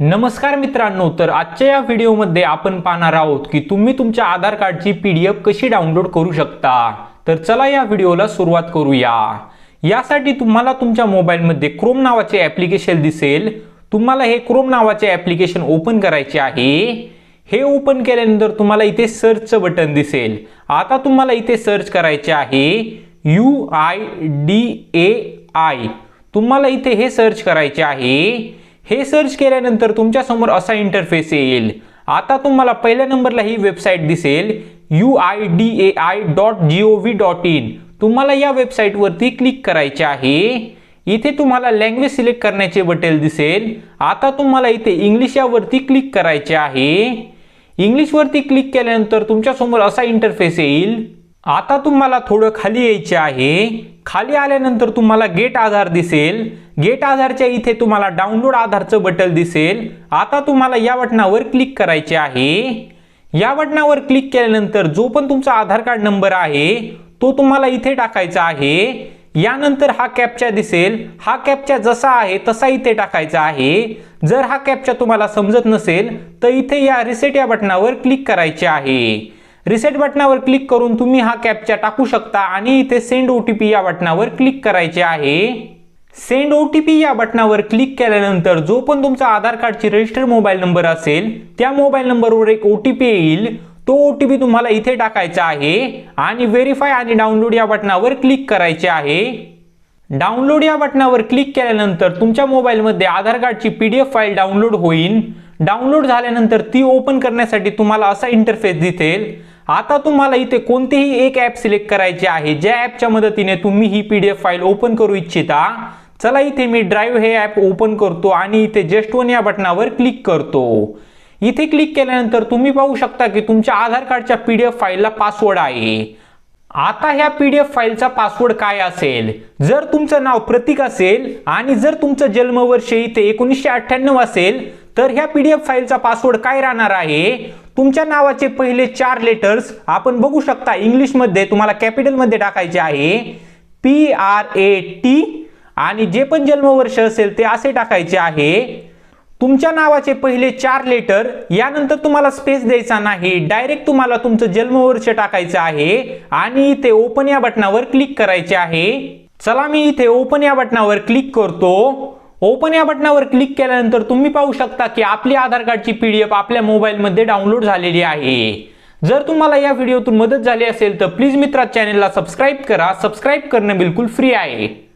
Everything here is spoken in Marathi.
नमस्कार मित्रांनो तर आजच्या या व्हिडिओमध्ये आपण पाहणार आहोत की तुम्ही तुमच्या आधार कार्डची पी डी एफ कशी डाउनलोड करू शकता. तर चला या व्हिडिओला सुरुवात करूया. यासाठी तुम्हाला तुमच्या मोबाईलमध्ये क्रोम नावाचे ॲप्लिकेशन दिसेल. तुम्हाला हे क्रोम नावाचे ॲप्लिकेशन ओपन करायचे आहे. हे ओपन केल्यानंतर तुम्हाला इथे सर्चचं बटन दिसेल. आता तुम्हाला इथे सर्च करायचे आहे U I D A I. तुम्हाला इथे हे सर्च करायचे आहे. हे सर्च केल्यानंतर तुमच्यासमोर असा इंटरफेस येईल. आता तुम्हाला पहिल्या नंबरला ही वेबसाईट दिसेल. U I D A I dot G O V dot in तुम्हाला या वेबसाईटवरती क्लिक करायचे आहे. इथे तुम्हाला लँग्वेज सिलेक्ट करण्याचे बटन दिसेल. आता तुम्हाला इथे इंग्लिश यावरती क्लिक करायचे आहे. इंग्लिशवरती क्लिक केल्यानंतर तुमच्यासमोर असा इंटरफेस येईल. आता तुम्हाला थोडं खाली यायचे आहे. खाली आल्यानंतर तुम्हाला गेट आधार दिसेल. गेट आधारच्या इथे तुम्हाला डाउनलोड आधारचं बटन दिसेल. आता तुम्हाला या बटनावर क्लिक करायचे आहे. या बटनावर क्लिक केल्यानंतर जो पण तुमचा आधार कार्ड नंबर आहे तो तुम्हाला इथे टाकायचा आहे. यानंतर हा कॅपचा दिसेल. हा कॅपचा जसा आहे तसा इथे टाकायचा आहे. जर हा कॅपचा तुम्हाला समजत नसेल तर इथे या रिसेट या बटनावर क्लिक करायचे आहे. रिसेट बटनावर क्लिक करून तुम्ही हा कॅपचा टाकू शकता आणि इथे सेंड ओ टी पी या बटनावर क्लिक करायचे आहे. सेंड ओ टी पी या बटनावर क्लिक केल्यानंतर जो पण तुमचा आधार कार्डची रजिस्टर्ड मोबाईल नंबर असेल त्या मोबाईल नंबरवर एक ओ टी पी येईल. तो ओ टी पी तुम्हाला इथे टाकायचा आहे आणि व्हेरीफाय आणि डाउनलोड या बटनावर क्लिक करायचे आहे. डाउनलोड या बटनावर क्लिक केल्यानंतर तुमच्या मोबाईलमध्ये आधार कार्डची P D F file download होईल. डाउनलोड झाल्यानंतर ती ओपन करण्यासाठी तुम्हाला असा इंटरफेस दिसेल. आता तुम्हाला इथे कोणतेही एक ॲप सिलेक्ट करायचे आहे ज्या ॲपच्या मदतीने तुम्ही ही P D F file open करू इच्छिता चला इथे मी ड्राईव्ह हे ॲप ओपन करतो आणि इथे जस्ट वन या बटनावर क्लिक करतो. इथे क्लिक केल्यानंतर तुम्ही पाहू शकता की तुमच्या आधार कार्डच्या पी डी एफ फाईलला पासवर्ड आहे. आता ह्या पी डी एफ फाईलचा पासवर्ड काय असेल? जर तुमचं नाव प्रतीक असेल आणि जर तुमचं जन्मवर्ष इथे एकोणीसशे अठ्ठ्याण्णव असेल तर ह्या पी डी एफ फाईलचा पासवर्ड काय राहणार आहे? तुमच्या नावाचे पहिले चार लेटर्स आपण बघू शकता इंग्लिशमध्ये तुम्हाला कॅपिटलमध्ये टाकायचे आहे. पी आर ए टी आणि जे पण जन्मवर्ष असेल ते असे टाकायचे आहे. तुमच्या नावाचे पहिले चार लेटर यानंतर तुम्हाला स्पेस द्यायचा नाही. डायरेक्ट तुम्हाला तुमचं जन्मवर्ष टाकायचं आहे आणि इथे ओपन या बटनावर क्लिक करायचे आहे. चला मी इथे ओपन या बटनावर क्लिक करतो. ओपन या बटनावर क्लिक केल्यानंतर तुम्ही पाहू शकता की आपली आधार कार्डची पी डी एफ आपल्या मोबाईलमध्ये डाउनलोड झालेली आहे. जर तुम्हाला या व्हिडिओतून मदत झाली असेल तर प्लीज मित्रा चॅनेलला सबस्क्राईब करा. सबस्क्राईब करणं बिलकुल फ्री आहे.